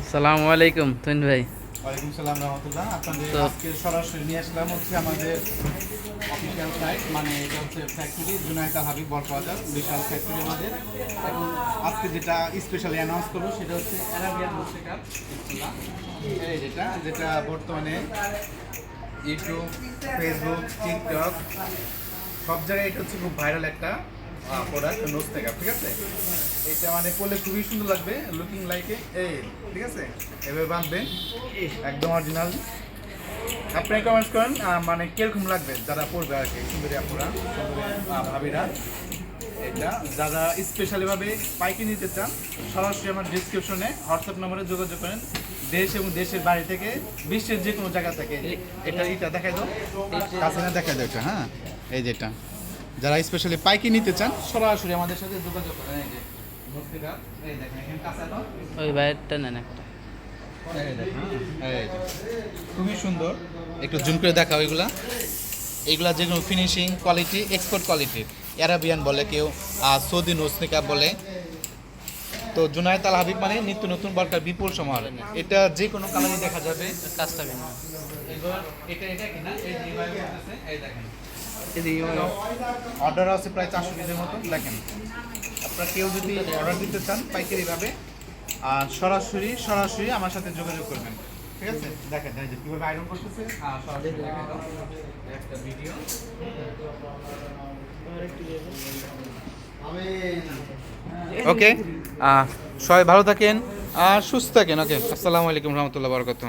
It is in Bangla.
আসসালামু আলাইকুম তুইন ভাই। ওয়ালাইকুম সালাম রহমতুল্লাহ। আপনাদের আজকে সরাসরি নিয়ে আসলাম হচ্ছে আমাদের অফিসিয়াল সাইট মানে এটা হচ্ছে ফ্যাক্টরি জুনাইতা হাবিব বরবাজার বিশাল ফ্যাক্টরি আমাদের। এবং আজকে যেটা স্পেশালি অ্যানাউন্স করব সেটা হচ্ছে অ্যারাবিয়ান মুসিকার এই যেটা যেটা বর্তমানে ইউটিউব ফেসবুক টিকটক সব জায়গায় এটা হচ্ছে খুব ভাইরাল একটা এটা মানে খুবই সুন্দর লাগবে লুকিং ঠিক আছে? একদম আপনি মানে কীরকম লাগবে যারা পড়বে আর কি, সুন্দরী আপুরা ভাবিরা। এটা, যারা স্পেশালিভাবে পাইকে নিতে চান, সরাসরি আমার ডিসক্রিপশনে হোয়াটসঅ্যাপ নম্বরে যোগাযোগ করেন। দেশ এবং দেশের বাড়ি থেকে, বিশ্বের যে কোনো জায়গা থেকে। এটা এটা দেখাই দাও। দেখাই দাও হ্যাঁ? এই যেটা যারা স্পেশালি পাইকি নিতে চান সরাসরি আমাদের সাথে যোগাযোগ করেন। এই যে ওই ভাইয়েরটা নেন একটা। এই দেখেন, এই যে। খুবই সুন্দর। একটু জুম করে দেখাও এগুলা। এগুলা যেগুলো ফিনিশিং কোয়ালিটি এক্সপোর্ট কোয়ালিটির অ্যারাবিয়ান বলে কেউ সৌদি নোসনিকা বলে। তো জুনায়দ আল হাবিব মানে নিত্য নতুন বরকার বিপুল সমার এটা যে কোনো কালারে দেখা যাবে। কাজটা ভিন্ন এটা এটা কিনা এই দেখেন। অর্ডার আছে প্রায় চারশো পিসের মতো দেখেন। আপনারা কেউ যদি অর্ডার দিতে চান পাইকারিভাবে আর সরাসরি সরাসরি আমার সাথে যোগাযোগ করবেন। ঠিক আছে? দেখেন এই যে কীভাবে আয়রন করতেছে। আর সরাসরি একটা ভিডিও ওকে সবাই ভালো থাকেন আর সুস্থ থাকেন। ওকে আসসালামু আলাইকুম রহমতুল্লাহ বরকত